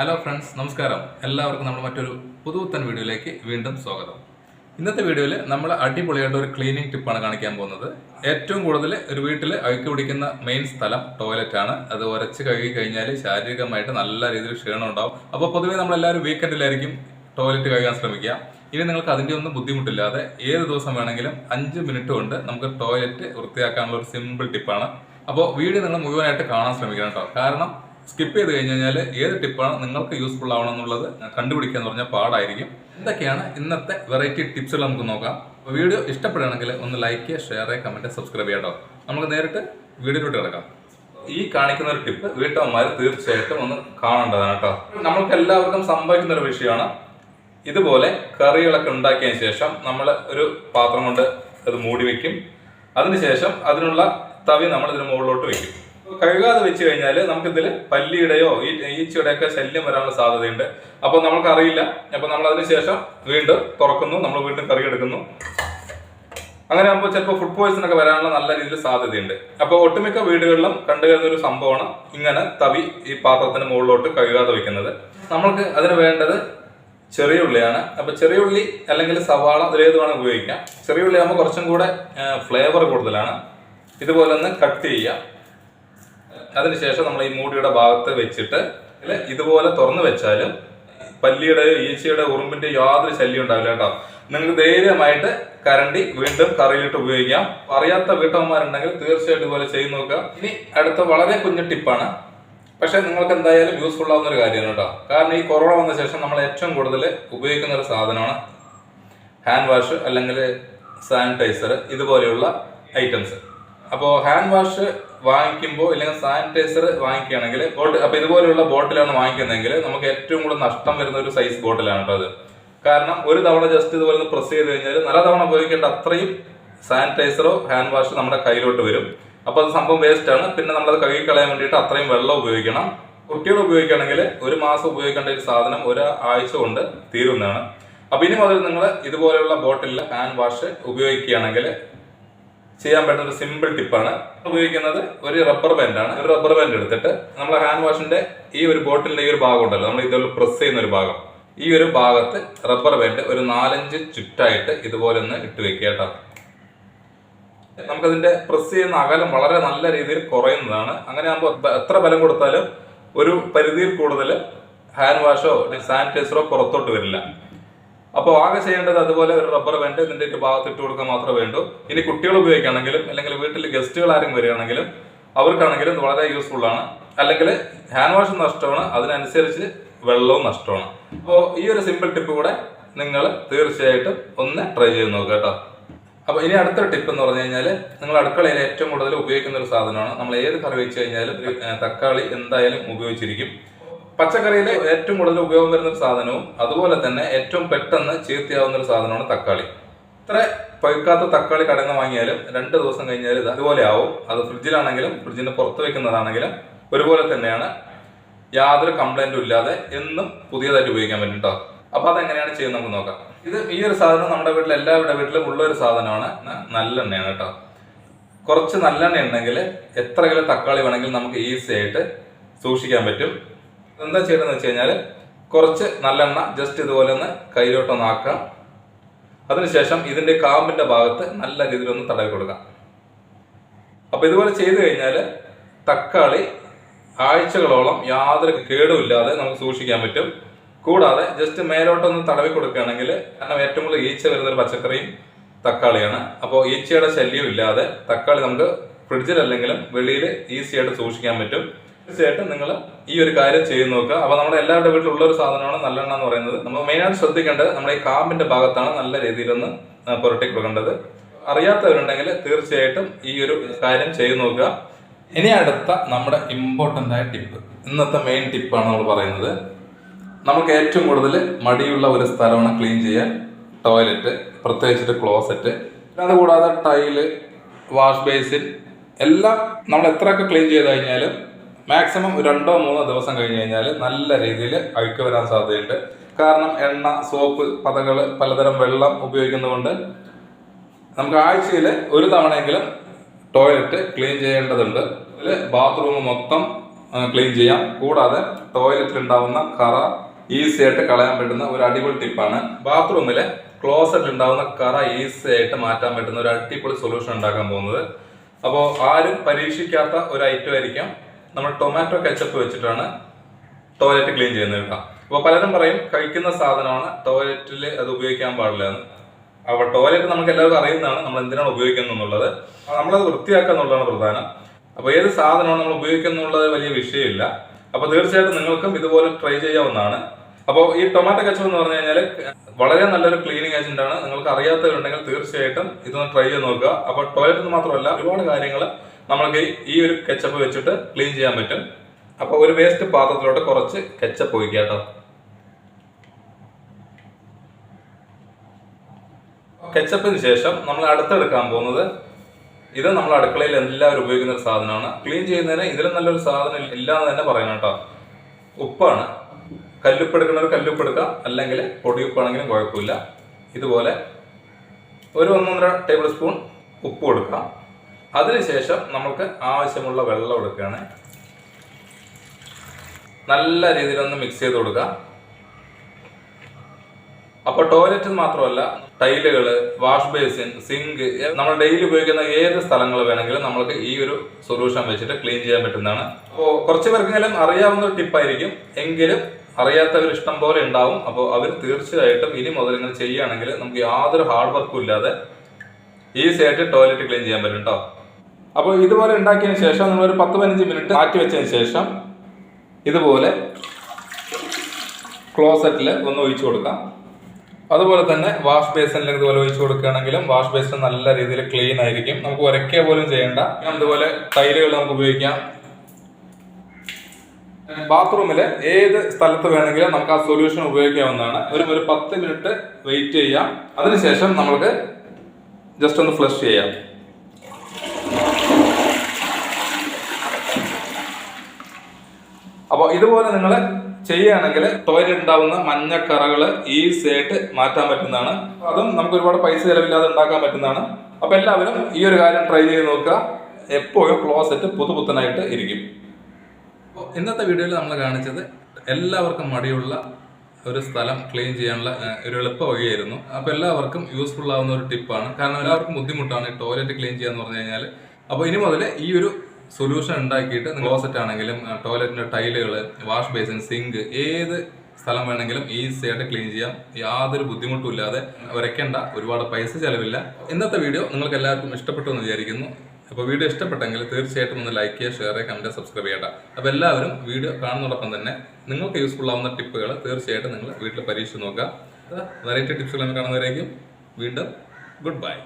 Hello friends നമസ്കാരം. എല്ലാവർക്കും നമ്മൾ മറ്റൊരു പുതുപുത്തൻ വീഡിയോയിലേക്ക് വീണ്ടും സ്വാഗതം. ഇന്നത്തെ വീഡിയോയിൽ നമ്മൾ അടിപൊളിയായിട്ട് ഒരു ക്ലീനിങ് ടിപ്പാണ് കാണിക്കാൻ പോകുന്നത്. ഏറ്റവും കൂടുതൽ ഒരു വീട്ടിൽ അഴുക്ക് പിടിക്കുന്ന മെയിൻ സ്ഥലം ടോയ്ലറ്റ് ആണ്. അത് ഉരച്ച് കഴുകി കഴിഞ്ഞാൽ ശാരീരികമായിട്ട് നല്ല രീതിയിൽ ക്ഷീണം ഉണ്ടാവും. അപ്പോൾ പൊതുവേ നമ്മളെല്ലാവരും വീക്കെൻഡിലായിരിക്കും ടോയ്ലറ്റ് കഴുകാൻ ശ്രമിക്കുക. ഇനി നിങ്ങൾക്ക് അതിന്റെ ഒന്നും ബുദ്ധിമുട്ടില്ലാതെ ഏത് ദിവസം വേണമെങ്കിലും അഞ്ച് മിനിറ്റ് കൊണ്ട് നമുക്ക് ടോയ്ലറ്റ് വൃത്തിയാക്കാനുള്ള ഒരു സിമ്പിൾ ടിപ്പാണ് അപ്പോൾ വീഡിയോ നിങ്ങൾ മുഴുവനായിട്ട് കാണാൻ ശ്രമിക്കണം കേട്ടോ. കാരണം സ്കിപ്പ് ചെയ്ത് കഴിഞ്ഞ് കഴിഞ്ഞാൽ ഏത് ടിപ്പാണ് നിങ്ങൾക്ക് യൂസ്ഫുൾ ആവണം എന്നുള്ളത് കണ്ടുപിടിക്കുക എന്ന് പറഞ്ഞാൽ പാടായിരിക്കും. എന്തൊക്കെയാണ് ഇന്നത്തെ വെറൈറ്റി ടിപ്സുകൾ നമുക്ക് നോക്കാം. വീഡിയോ ഇഷ്ടപ്പെടുകയാണെങ്കിൽ ഒന്ന് ലൈക്ക് ഷെയർ കമന്റ് സബ്സ്ക്രൈബ് ചെയ്യാം കേട്ടോ നമുക്ക് നേരിട്ട് വീഡിയോയിലോട്ട് കിടക്കാം. ഈ കാണിക്കുന്ന ഒരു ടിപ്പ് വീട്ടമ്മമാർ തീർച്ചയായിട്ടും ഒന്ന് കാണേണ്ടതാണ് കേട്ടോ നമ്മൾക്ക് എല്ലാവർക്കും സംഭവിക്കുന്ന ഒരു വിഷയമാണ്. ഇതുപോലെ കറികളൊക്കെ ഉണ്ടാക്കിയതിന് ശേഷം നമ്മൾ ഒരു പാത്രം കൊണ്ട് അത് മൂടി വെക്കും. അതിനുശേഷം അതിനുള്ള തവി നമ്മൾ ഇതിന് മുകളിലോട്ട് വെക്കും. കഴുകാതെ വെച്ച് കഴിഞ്ഞാൽ നമുക്കിതിൽ പല്ലിയുടെയോ ഈ ഈച്ചയുടെയൊക്കെ ശല്യം വരാനുള്ള സാധ്യതയുണ്ട്. അപ്പോൾ നമുക്കറിയില്ല അപ്പോൾ നമ്മൾ അതിന് ശേഷം വീണ്ടും തുറക്കുന്നു. നമ്മൾ വീണ്ടും കറി എടുക്കുന്നു. അങ്ങനെ ആകുമ്പോൾ ചിലപ്പോൾ ഫുഡ് പോയിസൺ ഒക്കെ വരാനുള്ള നല്ല രീതിയിൽ സാധ്യതയുണ്ട്. അപ്പോൾ ഒട്ടുമിക്ക വീടുകളിലും കണ്ടുവരുന്ന ഒരു സംഭവമാണ് ഇങ്ങനെ തവി ഈ പാത്രത്തിന് മുകളിലോട്ട് കഴുകാതെ വെക്കുന്നത്. നമ്മൾക്ക് അതിന് വേണ്ടത് ചെറിയ ഉള്ളിയാണ്. അപ്പൊ ചെറിയ ഉള്ളി അല്ലെങ്കിൽ സവാള അതിലേത് വേണം ഉപയോഗിക്കാം. ചെറിയ ഉള്ളി ആകുമ്പോൾ കുറച്ചും കൂടെ ഫ്ലേവർ കൂടുതലാണ്. ഇതുപോലെ ഒന്ന് കട്ട് ചെയ്യാം അതിനുശേഷം നമ്മൾ ഈ മൂടിയുടെ ഭാഗത്ത് വെച്ചിട്ട് ഇതുപോലെ തുറന്നു വെച്ചാലും പല്ലിയുടെയോ ഈച്ചയുടെ ഉറുമ്പിന്റെ യാതൊരു ശല്യം ഉണ്ടാവില്ല കേട്ടോ. നിങ്ങൾക്ക് ധൈര്യമായിട്ട് കരണ്ടി വീണ്ടും കറിയിലിട്ട് ഉപയോഗിക്കാം. അറിയാത്ത വീട്ടമ്മമാരുണ്ടെങ്കിൽ തീർച്ചയായിട്ടും ഇതുപോലെ ചെയ്തു നോക്കുക. ഇനി അടുത്ത വളരെ കുഞ്ഞു ടിപ്പാണ്. പക്ഷെ നിങ്ങൾക്ക് എന്തായാലും യൂസ്ഫുൾ ആവുന്ന ഒരു കാര്യമാണ് കേട്ടോ. കാരണം ഈ കൊറോണ വന്ന ശേഷം നമ്മൾ ഏറ്റവും കൂടുതൽ ഉപയോഗിക്കുന്ന ഒരു സാധനമാണ് ഹാൻഡ് വാഷ് അല്ലെങ്കിൽ സാനിറ്റൈസർ ഇതുപോലെയുള്ള ഐറ്റംസ് അപ്പോൾ ഹാൻഡ് വാഷ് വാങ്ങിക്കുമ്പോൾ അല്ലെങ്കിൽ സാനിറ്റൈസർ വാങ്ങിക്കുകയാണെങ്കിൽ ബോട്ടിൽ അപ്പോൾ ഇതുപോലെയുള്ള ബോട്ടിലാണ് വാങ്ങിക്കുന്നതെങ്കിൽ നമുക്ക് ഏറ്റവും കൂടുതൽ നഷ്ടം വരുന്ന ഒരു സൈസ് ബോട്ടിലാണ് അത്. കാരണം ഒരു തവണ ജസ്റ്റ് ഇതുപോലെ ഒന്ന് പ്രസ് ചെയ്ത് കഴിഞ്ഞാൽ നല്ല തവണ ഉപയോഗിക്കേണ്ട അത്രയും സാനിറ്റൈസറോ ഹാൻഡ് വാഷ് നമ്മുടെ കയ്യിലോട്ട് വരും. അപ്പോൾ അത് സംഭവം വേസ്റ്റ് ആണ്. പിന്നെ നമ്മളത് കഴുകി കളയാൻ വേണ്ടിയിട്ട് അത്രയും വെള്ളം ഉപയോഗിക്കണം. കുട്ടികൾ ഉപയോഗിക്കുകയാണെങ്കിൽ ഒരു മാസം ഉപയോഗിക്കേണ്ട ഒരു സാധനം ഒരു ആഴ്ച കൊണ്ട് തീരുന്നതാണ്. അപ്പൊ ഇനി മുതൽ നിങ്ങൾ ഇതുപോലെയുള്ള ബോട്ടിലിൽ ഹാൻഡ് വാഷ് ഉപയോഗിക്കുകയാണെങ്കിൽ ചെയ്യാൻ പറ്റുന്ന ഒരു സിമ്പിൾ ടിപ്പാണ് ഉപയോഗിക്കുന്നത് ഒരു റബ്ബർ ബാൻഡ് ആണ്. ഒരു റബ്ബർ ബാൻഡ് എടുത്തിട്ട് നമ്മൾ ഹാൻഡ് വാഷിന്റെ ഈ ഒരു ബോട്ടിലിന്റെ ഈ ഒരു ഭാഗം ഉണ്ടല്ലോ നമ്മൾ ഇതുപോലെ പ്രസ് ചെയ്യുന്ന ഒരു ഭാഗം. ഈ ഒരു ഭാഗത്ത് റബ്ബർ ബാൻഡ് ഒരു നാലഞ്ച് ചുറ്റായിട്ട് ഇതുപോലെ ഒന്ന് ഇട്ട് വെക്കുക കേട്ടോ. നമുക്കതിന്റെ പ്രസ് ചെയ്യുന്ന അകലം വളരെ നല്ല രീതിയിൽ കുറയുന്നതാണ്. അങ്ങനെ ആകുമ്പോൾ എത്ര ബലം കൊടുത്താലും ഒരു പരിധിയിൽ കൂടുതൽ ഹാൻഡ് വാഷോ സാനിറ്റൈസറോ പുറത്തോട്ട് വരില്ല. അപ്പോൾ ആകെ ചെയ്യേണ്ടത് അതുപോലെ ഒരു റബ്ബർ ബാൻഡ് ഇതിന്റെ ഒരു ഭാഗത്ത് ഇട്ട് കൊടുക്കാൻ മാത്രമേ വേണ്ടൂ. ഇനി കുട്ടികൾ ഉപയോഗിക്കുകയാണെങ്കിലും അല്ലെങ്കിൽ വീട്ടിൽ ഗസ്റ്റുകൾ ആരും വരികയാണെങ്കിലും അവർക്കാണെങ്കിലും വളരെ യൂസ്ഫുൾ ആണ്. അല്ലെങ്കിൽ ഹാൻഡ് വാഷ് നഷ്ടമാണ് അതിനനുസരിച്ച് വെള്ളവും നഷ്ടമാണ്. അപ്പോൾ ഈ ഒരു സിമ്പിൾ ടിപ്പ് കൂടെ നിങ്ങൾ തീർച്ചയായിട്ടും ഒന്ന് ട്രൈ ചെയ്ത് നോക്കുക കേട്ടോ. അപ്പൊ ഇനി അടുത്ത ടിപ്പ് എന്ന് പറഞ്ഞു കഴിഞ്ഞാൽ നിങ്ങൾ അടുക്കളയിൽ ഏറ്റവും കൂടുതൽ ഉപയോഗിക്കുന്ന ഒരു സാധനമാണ്. നമ്മൾ ഏത് കറി വെച്ച് കഴിഞ്ഞാലും തക്കാളി എന്തായാലും ഉപയോഗിച്ചിരിക്കും. പച്ചക്കറിയിൽ ഏറ്റവും കൂടുതൽ ഉപയോഗം വരുന്ന ഒരു സാധനവും അതുപോലെ തന്നെ ഏറ്റവും പെട്ടെന്ന് ചീർത്തിയാവുന്ന ഒരു സാധനമാണ് തക്കാളി. ഇത്ര പഴുക്കാത്ത തക്കാളി കടന്ന് വാങ്ങിയാലും രണ്ട് ദിവസം കഴിഞ്ഞാൽ ഇത് അതുപോലെ ആവും. അത് ഫ്രിഡ്ജിലാണെങ്കിലും ഫ്രിഡ്ജിന് പുറത്ത് വെക്കുന്നതാണെങ്കിലും ഒരുപോലെ തന്നെയാണ്. യാതൊരു കംപ്ലൈന്റും ഇല്ലാതെ എന്നും പുതിയതായിട്ട് ഉപയോഗിക്കാൻ പറ്റും കേട്ടോ അപ്പൊ അതെങ്ങനെയാണ് ചെയ്യുന്നത് നമുക്ക് നോക്കാം. ഇത് ഈ ഒരു സാധനം നമ്മുടെ വീട്ടിൽ എല്ലാവരുടെ വീട്ടിലും ഉള്ള ഒരു സാധനമാണ്. നല്ലെണ്ണയാണ് കേട്ടോ കുറച്ച് നല്ലെണ്ണ ഉണ്ടെങ്കിൽ എത്ര കിലോ തക്കാളി വേണമെങ്കിലും നമുക്ക് ഈസി ആയിട്ട് സൂക്ഷിക്കാൻ പറ്റും. എന്താ ചെയ്യണമെന്ന് വെച്ച് കഴിഞ്ഞാൽ കുറച്ച് നല്ലെണ്ണ ജസ്റ്റ് ഇതുപോലെ ഒന്ന് കയ്യിലോട്ടൊന്ന് ആക്കാം അതിനുശേഷം ഇതിന്റെ കാമ്പിന്റെ ഭാഗത്ത് നല്ല രീതിയിൽ ഒന്ന് തടവി കൊടുക്കാം. അപ്പോൾ ഇതുപോലെ ചെയ്തു കഴിഞ്ഞാൽ തക്കാളി ആഴ്ചകളോളം യാതൊരു കേടുമില്ലാതെ നമുക്ക് സൂക്ഷിക്കാൻ പറ്റും. കൂടാതെ ജസ്റ്റ് മേലോട്ടൊന്ന് തടവി കൊടുക്കുകയാണെങ്കിൽ കാരണം ഏറ്റവും കൂടുതൽ ഈച്ച വരുന്നൊരു പച്ചക്കറിയും തക്കാളിയാണ്. അപ്പോൾ ഈച്ചയുടെ ശല്യം ഇല്ലാതെ തക്കാളി നമുക്ക് ഫ്രിഡ്ജിലല്ലെങ്കിലും വെളിയിൽ ഈസിയായിട്ട് സൂക്ഷിക്കാൻ പറ്റും. തീർച്ചയായിട്ടും നിങ്ങൾ ഈ ഒരു കാര്യം ചെയ്ത് നോക്കുക. അപ്പോൾ നമ്മുടെ എല്ലാവരുടെ വീട്ടിലുള്ള ഒരു സാധനമാണ് നല്ലെണ്ണ എന്ന് പറയുന്നത്. നമ്മൾ മെയിനായിട്ട് ശ്രദ്ധിക്കേണ്ടത് നമ്മുടെ ഈ കാമ്പിന്റെ ഭാഗത്താണ് നല്ല രീതിയിലൊന്ന് പുരട്ടി കൊടുക്കേണ്ടത്. അറിയാത്തവരുണ്ടെങ്കിൽ തീർച്ചയായിട്ടും ഈ ഒരു കാര്യം ചെയ്തു നോക്കുക. ഇനി അടുത്ത നമ്മുടെ ഇമ്പോർട്ടന്റ് ആയ ടിപ്പ് ഇന്നത്തെ മെയിൻ ടിപ്പാണ് നമ്മൾ പറയുന്നത്. നമുക്ക് ഏറ്റവും കൂടുതൽ മടിയുള്ള ഒരു സ്ഥലമാണ് ക്ലീൻ ചെയ്യാൻ ടോയ്ലറ്റ് പ്രത്യേകിച്ചിട്ട് ക്ലോസറ്റ് അതുകൂടാതെ ടൈൽ വാഷ് ബേസിൻ എല്ലാം നമ്മൾ എത്രയൊക്കെ ക്ലീൻ ചെയ്ത് കഴിഞ്ഞാലും മാക്സിമം രണ്ടോ മൂന്നോ ദിവസം കഴിഞ്ഞ് കഴിഞ്ഞാൽ നല്ല രീതിയിൽ അഴുക്ക് വരാൻ സാധ്യതയുണ്ട്. കാരണം എണ്ണ സോപ്പ് പതകൾ പലതരം വെള്ളം ഉപയോഗിക്കുന്നതുകൊണ്ട് നമുക്ക് ആഴ്ചയിൽ ഒരു തവണയെങ്കിലും ടോയ്ലറ്റ് ക്ലീൻ ചെയ്യേണ്ടതുണ്ട്. അതിൽ ബാത്റൂം മൊത്തം ക്ലീൻ ചെയ്യാം. കൂടാതെ ടോയ്ലറ്റിൽ ഉണ്ടാവുന്ന കറ ഈസി ആയിട്ട് കളയാൻ പറ്റുന്ന ഒരു അടിപൊളി ടിപ്പാണ്. ബാത്റൂമിലെ ക്ലോസറ്റിൽ ഉണ്ടാവുന്ന കറ ഈസി ആയിട്ട് മാറ്റാൻ പറ്റുന്ന ഒരു അടിപൊളി സൊല്യൂഷൻ ഉണ്ടാക്കാൻ പോകുന്നത്. അപ്പോൾ ആരും പരീക്ഷിക്കാത്ത ഒരു ഐറ്റം ആയിരിക്കാം. നമ്മൾ ടൊമാറ്റോ കെച്ചപ്പ് വെച്ചിട്ടാണ് ടോയ്ലറ്റ് ക്ലീൻ ചെയ്യുന്നത് അപ്പോൾ പലരും പറയും കഴിക്കുന്ന സാധനമാണ് ടോയ്ലറ്റിൽ അത് ഉപയോഗിക്കാൻ പാടില്ല എന്ന്. അപ്പോൾ ടോയ്ലറ്റ് നമുക്ക് എല്ലാവർക്കും അറിയുന്നതാണ് നമ്മൾ എന്തിനാണ് ഉപയോഗിക്കുന്നത് എന്നുള്ളത്. നമ്മളത് വൃത്തിയാക്കുക എന്നുള്ളതാണ് പ്രധാനം. അപ്പോൾ ഏത് സാധനമാണ് നമ്മൾ ഉപയോഗിക്കുന്നുള്ളത് വലിയ വിഷയമില്ല. അപ്പോൾ തീർച്ചയായിട്ടും നിങ്ങൾക്കും ഇതുപോലെ ട്രൈ ചെയ്യാവുന്നതാണ്. അപ്പോൾ ഈ ടൊമാറ്റോ കച്ചപ്പ് എന്ന് പറഞ്ഞു കഴിഞ്ഞാൽ വളരെ നല്ലൊരു ക്ലീനിങ് ഏജന്റ് ആണ്. നിങ്ങൾക്ക് അറിയാത്തവരുണ്ടെങ്കിൽ തീർച്ചയായിട്ടും ഇതൊന്ന് ട്രൈ ചെയ്ത് നോക്കുക. അപ്പോൾ ടോയ്ലറ്റ് മാത്രമല്ല ഒരുപാട് കാര്യങ്ങൾ നമ്മൾക്ക് ഈ ഒരു കെച്ചപ്പ് വെച്ചിട്ട് ക്ലീൻ ചെയ്യാൻ പറ്റും. അപ്പോൾ ഒരു വേസ്റ്റ് പാത്രത്തിലോട്ട് കുറച്ച് കെച്ചപ്പ് ഒഴിക്കുക കേട്ടോ. കെച്ചപ്പിന് ശേഷം നമ്മൾ അടുത്തെടുക്കാൻ പോകുന്നത് ഇത് നമ്മൾ അടുക്കളയിൽ എല്ലാവരും ഉപയോഗിക്കുന്ന ഒരു സാധനമാണ്. ക്ലീൻ ചെയ്യുന്നതിന് ഇതിലും നല്ലൊരു സാധനം ഇല്ല എന്ന് തന്നെ പറയണം കേട്ടോ. ഉപ്പാണ്. കല്ലുപ്പ് എടുക്കുന്നവർ കല്ലുപ്പ് എടുക്കാം അല്ലെങ്കിൽ പൊടിയുപ്പാണെങ്കിലും കുഴപ്പമില്ല. ഇതുപോലെ ഒരു ഒന്നൊന്നര ടേബിൾ സ്പൂൺ ഉപ്പ് കൊടുക്കാം. അതിനുശേഷം നമുക്ക് ആവശ്യമുള്ള വെള്ളം എടുക്കുകയാണ്. നല്ല രീതിയിലൊന്ന് മിക്സ് ചെയ്ത് കൊടുക്കുക. അപ്പോൾ ടോയ്ലറ്റ് മാത്രമല്ല ടൈലുകൾ വാഷ് ബേസിൻ സിങ്ക് നമ്മൾ ഡെയിലി ഉപയോഗിക്കുന്ന ഏത് സ്ഥലങ്ങൾ വേണമെങ്കിലും നമുക്ക് ഈ ഒരു സൊല്യൂഷൻ വെച്ചിട്ട് ക്ലീൻ ചെയ്യാൻ പറ്റുന്നതാണ്. അപ്പോൾ കുറച്ച് പേർക്കെങ്കിലും അറിയാവുന്ന ഒരു ടിപ്പായിരിക്കും എങ്കിലും അറിയാത്തവർ ഇഷ്ടം പോലെ ഉണ്ടാവും. അപ്പോൾ അവർ തീർച്ചയായിട്ടും ഇനി മുതൽ ഇങ്ങനെ ചെയ്യുകയാണെങ്കിൽ നമുക്ക് യാതൊരു ഹാർഡ് വർക്കും ഇല്ലാതെ ഈസി ആയിട്ട് ടോയ്ലറ്റ് ക്ലീൻ ചെയ്യാൻ പറ്റും കേട്ടോ അപ്പോൾ ഇതുപോലെ ഉണ്ടാക്കിയതിന് ശേഷം നമ്മൾ ഒരു പത്ത് പതിനഞ്ച് മിനിറ്റ് മാറ്റി വെച്ചതിന് ശേഷം ഇതുപോലെ ക്ലോസറ്റിൽ ഒന്ന് ഒഴിച്ചു കൊടുക്കാം. അതുപോലെ തന്നെ വാഷ് ബേസിനിൽ ഇതുപോലെ ഒഴിച്ചു കൊടുക്കുകയാണെങ്കിലും വാഷ് ബേസിൻ നല്ല രീതിയിൽ ക്ലീൻ ആയിരിക്കും. നമുക്ക് ഉരയ്ക്കുക പോലും ചെയ്യേണ്ട. അതുപോലെ ടൈലുകൾ നമുക്ക് ഉപയോഗിക്കാം. ബാത്റൂമിൽ ഏത് സ്ഥലത്ത് വേണമെങ്കിലും നമുക്ക് ആ സൊല്യൂഷൻ ഉപയോഗിക്കാവുന്നതാണ്. ഒരു ഒരു പത്ത് മിനിറ്റ് വെയിറ്റ് ചെയ്യാം. അതിനുശേഷം നമുക്ക് ജസ്റ്റ് ഒന്ന് ഫ്ലഷ് ചെയ്യാം. അപ്പോൾ ഇതുപോലെ നിങ്ങൾ ചെയ്യുകയാണെങ്കിൽ ടോയ്ലറ്റ് ഉണ്ടാവുന്ന മഞ്ഞക്കറകൾ ഈസി ആയിട്ട് മാറ്റാൻ പറ്റുന്നതാണ്. അതും നമുക്ക് ഒരുപാട് പൈസ ചിലവില്ലാതെ ഉണ്ടാക്കാൻ പറ്റുന്നതാണ്. അപ്പോൾ എല്ലാവരും ഈ ഒരു കാര്യം ട്രൈ ചെയ്ത് നോക്കുക. എപ്പോഴും ക്ലോസറ്റ് പുതുപുത്തനായിട്ട് ഇരിക്കും. ഇന്നത്തെ വീഡിയോയിൽ നമ്മൾ കാണിച്ചത് എല്ലാവർക്കും മടിയുള്ള ഒരു സ്ഥലം ക്ലീൻ ചെയ്യാനുള്ള ഒരു എളുപ്പ വഴിയായിരുന്നു. അപ്പോൾ എല്ലാവർക്കും യൂസ്ഫുൾ ആവുന്ന ഒരു ടിപ്പാണ് കാരണം എല്ലാവർക്കും ബുദ്ധിമുട്ടാണ് ടോയ്ലറ്റ് ക്ലീൻ ചെയ്യാന്ന് പറഞ്ഞു കഴിഞ്ഞാൽ അപ്പോൾ ഇനി മുതൽ ഈ ഒരു സൊല്യൂഷൻ ഉണ്ടാക്കിയിട്ട് ക്ലോസറ്റ് ആണെങ്കിലും ടോയ്ലറ്റിന്റെ ടൈലുകൾ വാഷ് ബേസിൻ സിങ്ക് ഏത് സ്ഥലം വേണമെങ്കിലും ഈസി ആയിട്ട് ക്ലീൻ ചെയ്യാം. യാതൊരു ബുദ്ധിമുട്ടും ഇല്ലാതെ വരയ്ക്കേണ്ട ഒരുപാട് പൈസ ചെലവില്ല. ഇന്നത്തെ വീഡിയോ നിങ്ങൾക്ക് എല്ലാവർക്കും ഇഷ്ടപ്പെട്ടു എന്ന് വിചാരിക്കുന്നു. അപ്പോൾ വീഡിയോ ഇഷ്ടപ്പെട്ടെങ്കിൽ തീർച്ചയായിട്ടും ഒന്ന് ലൈക്ക് ചെയ്യുക ഷെയർ ചെയ്യുക കമന്റ് സബ്സ്ക്രൈബ് ചെയ്യട്ടെ. അപ്പോൾ എല്ലാവരും വീഡിയോ കാണുന്നതോടൊപ്പം തന്നെ നിങ്ങൾക്ക് യൂസ്ഫുൾ ആവുന്ന ടിപ്പുകൾ തീർച്ചയായിട്ടും നിങ്ങൾ വീട്ടിൽ പരീക്ഷിച്ച് നോക്കുക. വെറൈറ്റി ടിപ്സുകൾ കാണുന്നവരേക്കും വീണ്ടും ഗുഡ് ബൈ